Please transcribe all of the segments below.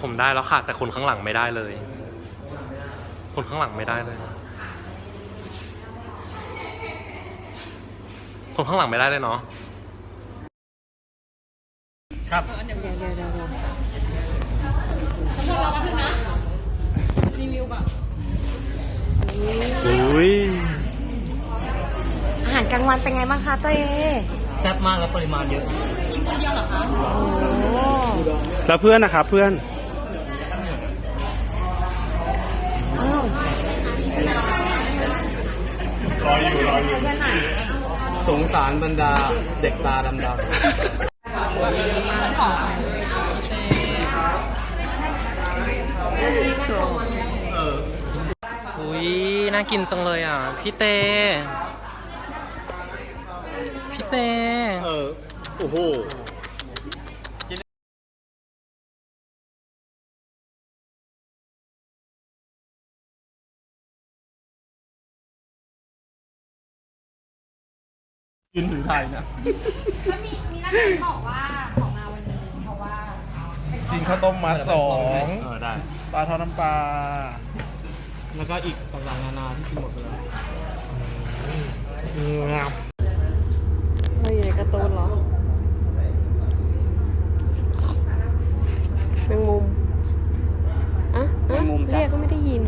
ผมได้แล้วค่ะ แต่คนข้างหลังไม่ได้เลย คนข้างหลังไม่ได้เลย คนข้างหลังไม่ได้เลยเนาะครับเดี๋ยวเดี๋ยวเดี๋ยวเดี๋ยวอุ้ยอาหารกลางวันเป็นไงบ้างคะเต้แซ่บมากและปริมาณเยอะโอ้ แล้วเพื่อนนะครับเพื่อน อ้าว สงสารบรรดาเด็กตาดำอุ้ยน่ากินจังเลยอะ พี่เตพี่เตเออ โอ้โห ยืนถือไทยนะมีมีนักข่าวบอกว่าของมาวันนี้เพราะว่ากินข้าวต้มมัดสองเออได้ ปลาทอดน้ำปลาแล้วก็อีกต่างๆนานาที่กินหมดไปแล้วเราอยู่ในการ์ตูนเหรอแมงมุมอะอะเรียกก็ไม่ได้ยิน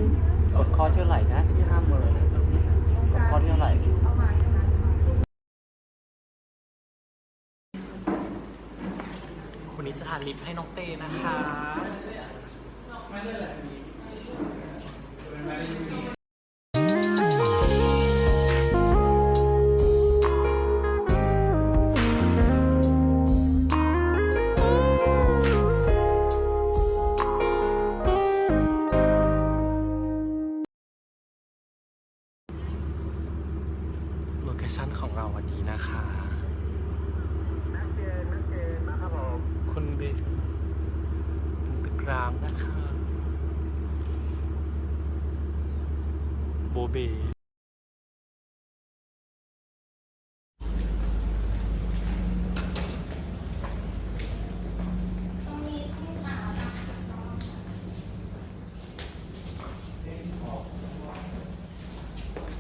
กดข้อที่เท่าไหร่นะที่ห้ามเมินกดข้อที่เท่าไหร่ วันนี้จะทานลิปให้น้องเต้นะคะ โลเคชั่นของเราวันนี้นะคะ คุณเบลตึกรามนะคะ โบเบ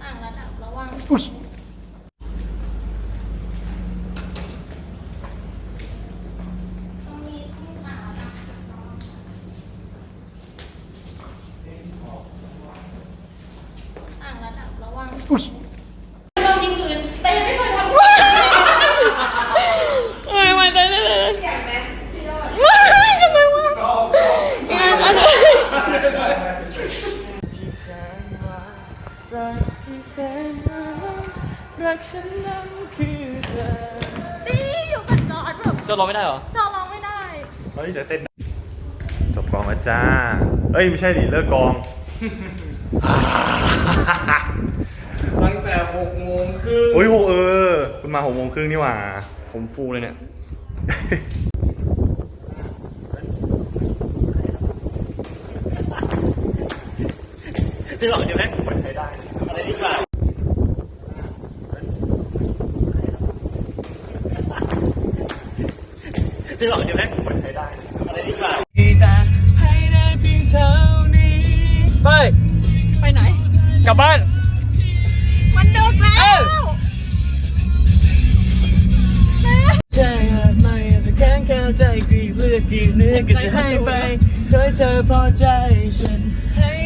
อ่างระดับระวัง อ่างระดับ ระวังเริ่มที่พื้นแต่ยังไม่เคยทำทำไมมันจะได้เลยไม่ทำไมวะงานอะไรรักฉันนั้นคือเธอนี่อยู่กับจอร์ดแบบจะร้องไม่ได้เหรอจอร์ดร้องไม่ได้เฮ้ยจะเต้นจบกองแล้วจ้า เอ้ย ไม่ใช่ดิเลิกกอง มาหกโมงครึ่งนี่หว่า ผมฟูเลยเนี่ย ที่หลอกใช่ไหมผมใช้ได้ อะไรดีกว่าที่หลอกใช่ไหมผมใช้ได้ อะไรดีกว่าแต่ให้ได้เพียงเท่านี้ไป ไปไหน กลับบ้านมัน กกรีบเนื้อก็จะให้ไปเคยเธอพอใจฉันให้